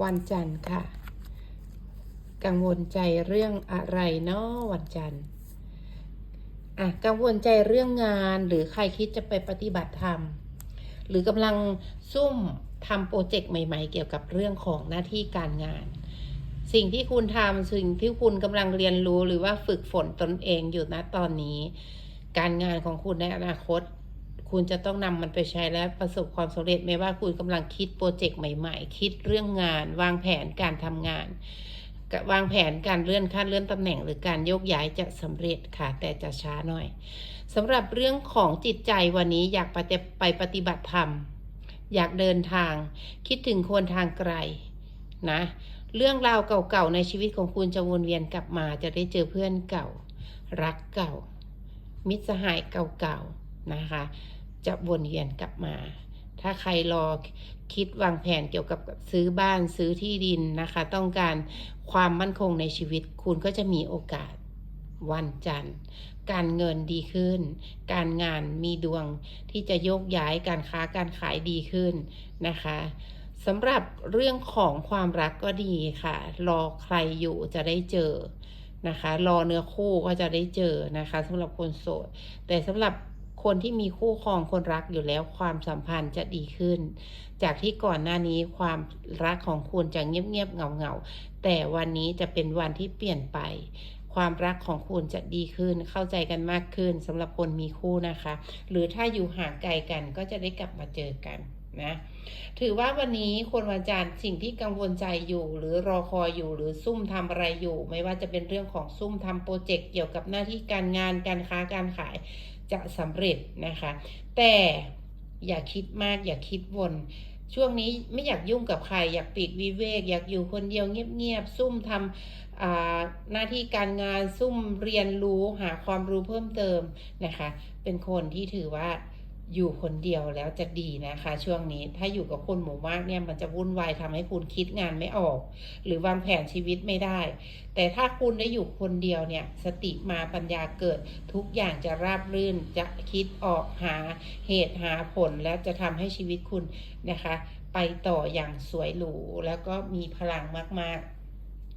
วันจันทร์ค่ะ กังวลใจเรื่องอะไรเนาะวันจันทร์อะกังวลใจเรื่องงานหรือใครคิดจะไปปฏิบัติธรรม หรือกำลังซุ่มทำโปรเจกต์ใหม่ ๆ เกี่ยวกับเรื่องของหน้าที่การงาน สิ่งที่คุณทำสิ่งที่คุณกำลังเรียนรู้หรือว่าฝึกฝนตนเองอยู่ณตอนนี้ การงานของคุณในอนาคต คุณจะต้องนำมันไปใช้และประสบความสำเร็จไม่ว่าคุณกำลังคิดโปรเจกต์ใหม่ๆ คิดเรื่องงาน วางแผนการทำงานวางแผนการเลื่อนขั้นเลื่อนตำแหน่งหรือการโยกย้ายจะสำเร็จค่ะ แต่จะช้าหน่อยสำหรับเรื่องของจิตใจวันนี้อยากไปไปปฏิบัติธรรม อยากเดินทาง คิดถึงคนทางไกลนะ เรื่องราวเก่าๆในชีวิตของคุณจะวนเวียนกลับมา จะได้เจอเพื่อนเก่า รักเก่า มิตรสหายเก่าๆนะคะ จะวนเวียนกลับมา ถ้าใครรอคิดวางแผนเกี่ยวกับซื้อบ้านซื้อที่ดินนะคะ ต้องการความมั่นคงในชีวิต คุณก็จะมีโอกาสวันจันทร์ การเงินดีขึ้น การงานมีดวงที่จะโยกย้ายการค้าการขายดีขึ้นนะคะสำหรับเรื่องของความรักก็ดีค่ะ รอใครอยู่จะได้เจอนะคะ รอเนื้อคู่ก็จะได้เจอนะคะสำหรับคนโสด แต่สำหรับ คนที่มีคู่ครองคนรักอยู่แล้วความสัมพันธ์จะดีขึ้น จากที่ก่อนหน้านี้ความรักของคุณจะเงียบๆเงาๆแต่วันนี้จะเป็นวันที่เปลี่ยนไป ความรักของคุณจะดีขึ้น เข้าใจกันมากขึ้นสำหรับคนมีคู่นะคะ หรือถ้าอยู่ห่างไกลกันก็จะได้กลับมาเจอกันนะถือว่าวันนี้คนวันจันทร์สิ่งที่กังวลใจอยู่ หรือรอคอยอยู่หรือซุ่มทำอะไรอยู่ ไม่ว่าจะเป็นเรื่องของซุ่มทำโปรเจกต์เกี่ยวกับหน้าที่การงานการค้าการขาย จะสำเร็จนะคะ แต่อย่าคิดมากอย่าคิดวนช่วงนี้ไม่อยากยุ่งกับใคร อยากปิดวิเวก อยากอยู่คนเดียวเงียบๆ ซุ่มทำหน้าที่การงานซุ่มเรียนรู้หาความรู้เพิ่มเติมนะคะ เป็นคนที่ถือว่า อยู่คนเดียวแล้วจะดีนะคะ ช่วงนี้ถ้าอยู่กับคนหมู่มากเนี่ยมันจะวุ่นวายทำให้คุณคิดงานไม่ออก หรือวางแผนชีวิตไม่ได้ แต่ถ้าคุณได้อยู่คนเดียวเนี่ยสติมาปัญญาเกิด ทุกอย่างจะราบรื่นจะคิดออกหาเหตุหาผลแล้วจะทำให้ชีวิตคุณนะคะ ไปต่ออย่างสวยหรูแล้วก็มีพลังมาก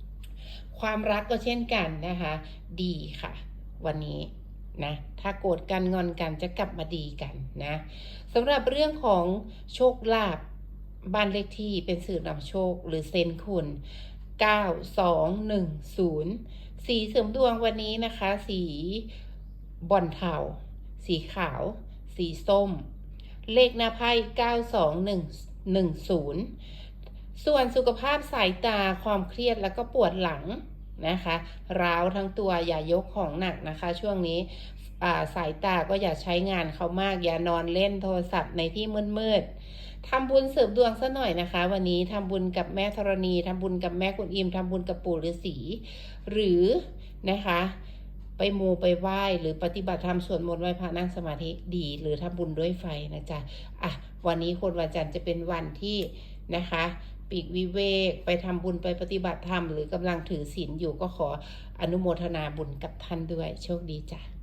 ๆ ความรักก็เช่นกันนะคะ ดีค่ะ วันนี้ นะถ้าโกรธกันงอนกันจะกลับมาดีกันนะสำหรับเรื่องของโชคลาภบ้านเลขที่เป็นสื่อนำโชคหรือเซนคุณ9210 สีเสริมดวงวันนี้นะคะ สีบอลเทาสีขาว สีส้ม เลขหน้าไพ่92110 ส่วนสุขภาพสายตาความเครียดแล้วก็ปวดหลัง นะคะร้าวทั้งตัวอย่ายกของหนักนะคะ ช่วงนี้สายตาก็อย่าใช้งานเขามาก อย่านอนเล่นโทรศัพท์ในที่มืดๆทำบุญเสริมดวงซะหน่อยนะคะ วันนี้ทำบุญกับแม่ธรณีทำบุญกับแม่กุณอิมทำบุญกับปู่ฤาษีหรือนะคะไปมูไปไหว้หรือปฏิบัติธรรมสวดมนต์ไหว้พระนั่งสมาธิดี หรือทำบุญด้วยไฟนะจ๊ะอะวันนี้คนวันจันทร์จะเป็นวันที่นะคะ ปีกวิเวก ไปทำบุญไปปฏิบัติธรรม หรือกำลังถือศีลอยู่ก็ขออนุโมทนาบุญกับท่านด้วย โชคดีจ้ะ